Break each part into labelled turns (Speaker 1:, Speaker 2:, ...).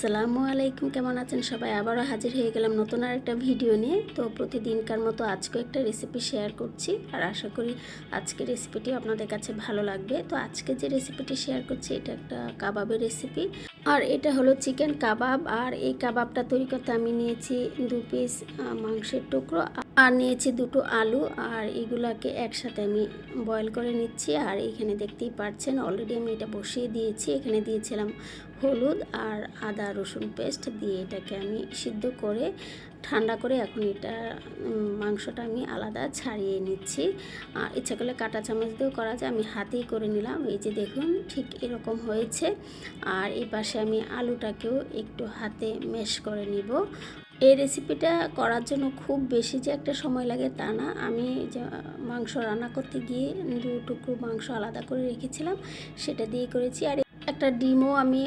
Speaker 1: আসসালামু আলাইকুম, কেমন আছেন সবাই? আবারও হাজির হয়ে গেলাম নতুন আর একটা ভিডিও নিয়ে। তো প্রতিদিনকার মতো আজকেও একটা রেসিপি শেয়ার করছি আর আশা করি আজকের রেসিপিটি আপনাদের কাছে ভালো লাগবে। তো আজকে যে রেসিপিটি শেয়ার করছি, এটা একটা কাবাবের রেসিপি আর এটা হলো চিকেন কাবাব। আর এই কাবাবটা তৈরি করতে আমি নিয়েছি দু পিস মাংসের টুকরো। আর নিয়েছি দুটো আলু। আর এগুলাকে একসাথে আমি বয়েল করে নিচ্ছি। আর এখানে দেখতেই পাচ্ছেন অলরেডি আমি এটা বসিয়ে দিয়েছি। এখানে দিয়েছিলাম হলুদ আর আদা রসুন পেস্ট দিয়ে এটাকে আমি সিদ্ধ করে, ঠান্ডা করে এখন এটা মাংসটা আমি আলাদা ছাড়িয়ে নিচ্ছি। আর ইচ্ছা করলে কাঁটা চামচ দিয়েও করা যায়, আমি হাতেই করে নিলাম। এই যে দেখুন, ঠিক এরকম হয়েছে। আর এই পাশে আমি আলুটাকেও একটু হাতে মেশ করে নিব। এই রেসিপিটা করার জন্য খুব বেশি যে একটা সময় লাগে তা না। আমি যে, মাংস রান্না করতে গিয়ে দু টুকরো মাংস আলাদা করে রেখেছিলাম, সেটা দিয়ে করেছি। আর একটা ডিমও আমি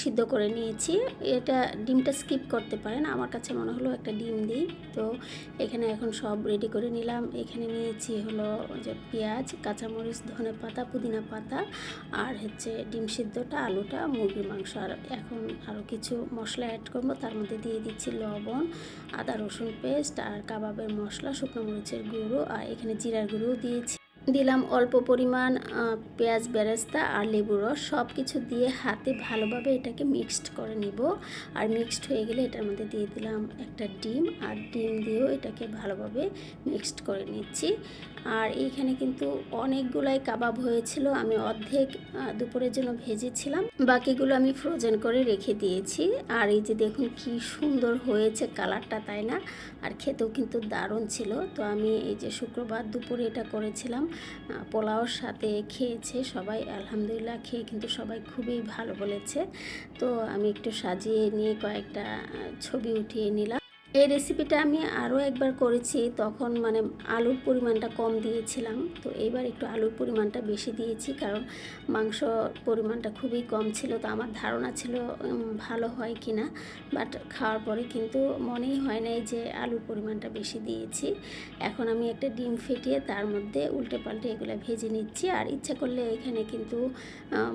Speaker 1: সিদ্ধ করে নিয়েছি। এটা ডিমটা স্কিপ করতে পারেন, আমার কাছে মনে হলো একটা ডিম দিই। তো এখানে এখন সব রেডি করে নিলাম। এখানে নিয়েছি হলো যে পেঁয়াজ, কাঁচামরিচ, ধনে পাতা, পুদিনা পাতা আর হচ্ছে ডিম সিদ্ধটা, আলুটা, মুরগির মাংস। আর এখন আরও কিছু মশলা অ্যাড করব। তার মধ্যে দিয়ে দিচ্ছি লবণ, আদা, রসুন পেস্ট আর কাবাবের মশলা, শুকনো মরিচের গুঁড়ো আর এখানে জিরার গুঁড়োও দিয়েছি। দিলাম অল্প পরিমাণ পেঁয়াজ, বেরেস্তা আর লেবুর রস। সব কিছু দিয়ে হাতে ভালোভাবে এটাকে মিক্সড করে নিব। আর মিক্সড হয়ে গেলে এটার মধ্যে দিয়ে দিলাম একটা ডিম। আর ডিম দিয়েও এটাকে ভালোভাবে মিক্সড করে নিচ্ছি। আর এইখানে কিন্তু অনেকগুলাই কাবাব হয়েছিল। আমি অর্ধেক দুপুরের জন্য ভেজেছিলাম। বাকিগুলো আমি ফ্রোজেন করে রেখে দিয়েছি। আর এই যে দেখুন কি সুন্দর হয়েছে কালারটা, তাই না? আর খেতেও কিন্তু দারুণ ছিল। তো আমি এই যে শুক্রবার দুপুরে এটা করেছিলাম। পোলাওর সাথে খেয়েছে সবাই, আলহামদুলিল্লাহ খেয়ে কিন্তু সবাই খুবই ভালো বলেছে। তো আমি একটু সাজিয়ে নিয়ে কয়েকটা ছবি উঠিয়ে নিলাম। এই রেসিপিটা আমি আরও একবার করেছি, তখন মানে আলুর পরিমাণটা কম দিয়েছিলাম। তো এবার একটু আলুর পরিমাণটা বেশি দিয়েছি, কারণ মাংস পরিমাণটা খুবই কম ছিল। তো আমার ধারণা ছিল ভালো হয় কি না বাট খাওয়ার পরে কিন্তু মনেই হয় নাই যে আলুর পরিমাণটা বেশি দিয়েছি। এখন আমি একটা ডিম ফেটিয়ে তার মধ্যে উল্টে পাল্টে এগুলো ভেজে নিচ্ছি। আর ইচ্ছা করলে এখানে কিন্তু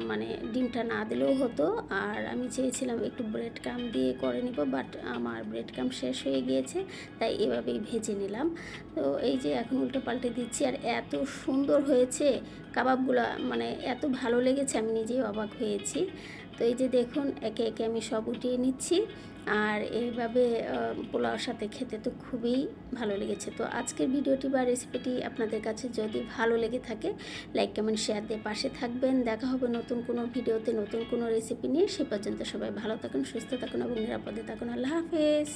Speaker 1: মানে ডিমটা না দিলেও হতো। আর আমি চেয়েছিলাম একটু ব্রেড কাম দিয়ে করে নিব, বাট আমার ব্রেড কাম শেষ হয়ে গিয়েছে তাই এভাবেই ভেজে নিলাম। তো এই যে এখন উল্টো পাল্টে দিচ্ছি আর এত সুন্দর হয়েছে কাবাবগুলো মানে এত ভালো লেগেছে আমি নিজেই অবাক হয়েছি। তো এই যে দেখুন একে একে আমি সব উঠিয়ে নিচ্ছি আর এইভাবে আহ, পোলাওর সাথে খেতে তো খুবই ভালো লেগেছে। তো আজকের ভিডিওটি বা রেসিপিটি আপনাদের কাছে যদি ভালো লেগে থাকে লাইক কমেন্ট শেয়ার দিয়ে পাশে থাকবেন। দেখা হবে নতুন কোনো ভিডিওতে নতুন কোনো রেসিপি নিয়ে। সে পর্যন্ত সবাই ভালো থাকুন সুস্থ থাকুন এবং নিরাপদে থাকুন। আল্লাহ হাফেজ।